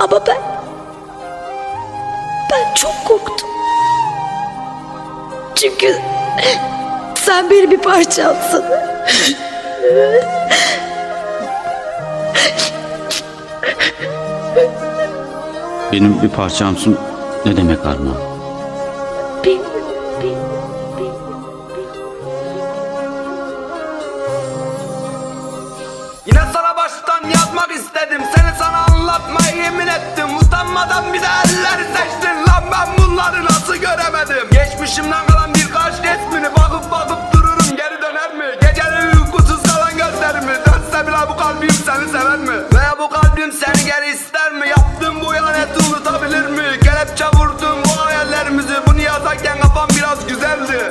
Ama ben... Ben çok korktum. Çünkü sen benim bir parçamsın. Benim bir parçamsın ne demek Armağan? Bil, bil, anlatmayı yemin ettim. Utanmadan bir de elleri seçtin Lan. Ben bunları nasıl göremedim? Geçmişimden kalan birkaç resmini Bakıp bakıp dururum. Geri döner mi? Geceleri uykusuz kalan gözlerimi Dönse bile bu kalbim seni sever mi? Veya bu kalbim seni geri ister mi? Yaptığım bu ihaneti unutabilir mi? Kelepçe vurdum bu hayallerimizi Bunu yazarken kafam biraz güzeldi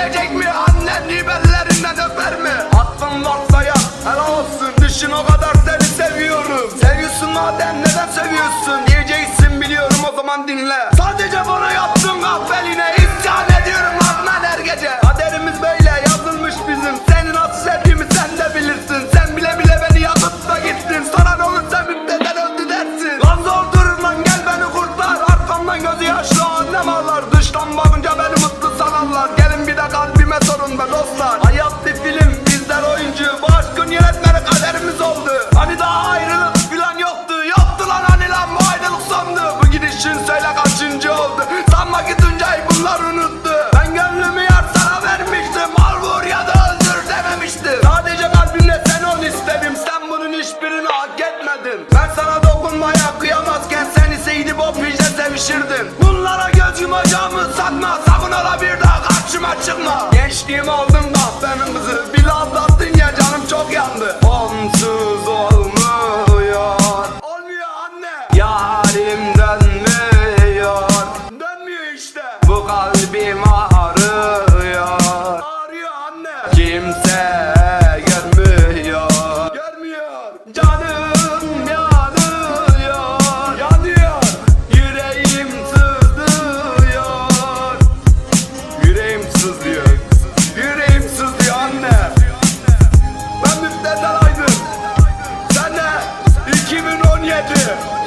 bakabilecek mi? Annen ellerinden öper mi? Aklın varsa ya helal olsun. Düşün o kadar seni seviyorum. Seviyorsun madem neden seviyorsun? Diyeceksin biliyorum o zaman dinle. Sadece bana yaptığın kahveline isyan ediyorum lan ben her gece. Kaderimiz böyle yazılmış bizim. Seni nasıl sevdiğimi sen de bilirsin. Sen bile bile beni yakıp da gittin. Sana ne olursa müpteden öldü dersin. Lan zor durur lan gel beni kurtar. Arkamdan gözü yaşlı annem ağlar. Dıştan bakınca beni mutlu sanarlar de kalbime sorun be dostlar. Hayat bir film bizler oyuncu. Bu aşkın yönetmeni kaderimiz oldu. Hani daha ayrılık filan yoktu. Yoktu lan hani lan bu ayrılık sondu. Bu gidişin söyle kaçıncı oldu? Sanma ki Tuncay bunlar unuttu. Ben gönlümü yar sana vermiştim. Al vur ya da öldür dememiştim. Sadece kalbimle sen ol istedim. Sen bunun hiçbirini hak etmedin. Ben sana dokunmaya kıyamazken Sen ise gidip o pijle sevişirdin. Bunlara göz yumacağımı satma Give yeah, yeah.